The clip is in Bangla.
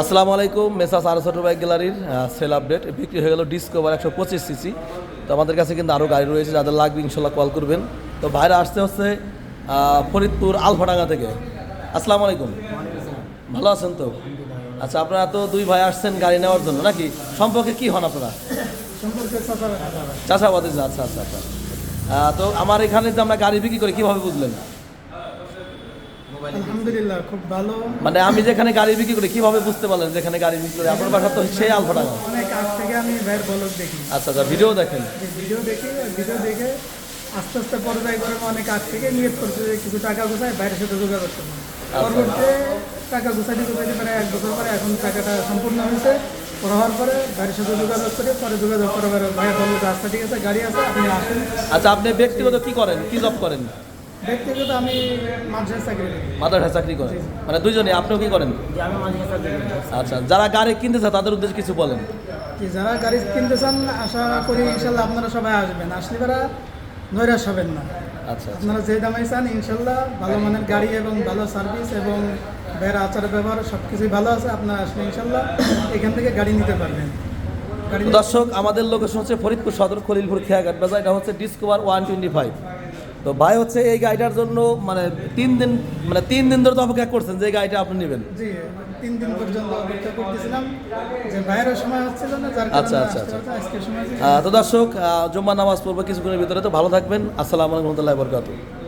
আসসালামু আলাইকুম মেসাস আর ছোট বাইক গ্যালারির সেল আপডেট। বিক্রি হয়ে গেল ডিসকভার একশো পঁচিশ সিসি তো আমাদের কাছে কিন্তু আরও গাড়ি রয়েছে যাদের লাগবে ইনশাল্লাহ কল করবেন। তো ভাইরা আসতে হচ্ছে ফরিদপুর আলফাডাঙ্গা থেকে। আসসালামু আলাইকুম। ভালো আছেন তো? আচ্ছা আপনারা তো দুই ভাই আসছেন গাড়ি নেওয়ার জন্য নাকি? সম্পর্কে কি হন আপনারা? চাষাবাদী আচ্ছা আচ্ছা আচ্ছা। তো আমার এখানে যে আমরা গাড়ি বিক্রি করি কীভাবে বুঝলেন? আলহামদুলিল্লাহ খুব ভালো। মানে আমি যেখানে গাড়ি বিক্রি করি কীভাবে বুঝতে পারলেন যেখানে গাড়ি বিক্রি করি? আপনার বাসা তো সেই আলফাডাঙ্গা অনেক আগ থেকে আমি ভাইয়ের বলক দেখি। আচ্ছা আচ্ছা ভিডিও দেখেন। ভিডিও দেখি ভিডিও দেখে আস্তে আস্তে পর্যায় করে অনেক আগ থেকে নিয়ত করছে যে কিছু টাকা গোছায় বাইরের সাথে যোগাযোগ করতে পরবর্তীতে টাকা গোছাইতে গোছাইতে পারে এক বছর পরে এখন টাকাটা সম্পূর্ণ হয়েছে। হওয়ার পরে বাইরের সাথে যোগাযোগ করে পরে যোগাযোগ করে পরে ভাইয়া বলল যে আচ্ছা ঠিক আছে গাড়ি আছে আপনি আসেন। আচ্ছা আপনি ব্যক্তিগত কি করেন? কি জব করেন? ব্যক্তিগত আমি মাঝে চাকরি করি। মাদার চাকরি করেন? মানে দুইজনে আপনিও কি করেন? আমি মাঝে চাকরি আচ্ছা যারা গাড়ি কিনতেছে তাদের উদ্দেশ্যে কিছু বলেন। কি যারা গাড়ি কিনতে চান আশা করি ইনশাল্লাহ আপনারা সবাই আসবেন। আসলে তারা নৈরাশ হবেন না। আচ্ছা আপনারা যে দামে চান ইনশাল্লাহ ভালো মানের গাড়ি এবং ভালো সার্ভিস এবং বেড়া আচার ব্যবহার সব কিছুই ভালো আছে আপনারা আসলে ইনশাল্লাহ এখান থেকে গাড়ি নিতে পারবেন। দর্শক আমাদের লোকেশন হচ্ছে ফরিদপুর সদর খলিলপুর খেয়াঘাট। বাজার এটা হচ্ছে ডিসকভার ওয়ান টোয়েন্টি ফাইভ তো ভাই হচ্ছে এই গাড়িটার জন্য মানে তিন দিন মানে তিন দিন ধরে তো অপেক্ষা করছেন যে গাড়িটা আপনি নেবেন। জি তিন দিন পর্যন্ত অপেক্ষা করতেছিলাম যে বাইরের সময় হচ্ছিল না যার আচ্ছা, আচ্ছা, আচ্ছা। তো দর্শক জুম্মা নামাজ পড়ব কিছুক্ষণের ভিতরে তো ভালো থাকবেন। আসসালামু আলাইকুম রহমতুল্লাহ বরকাতু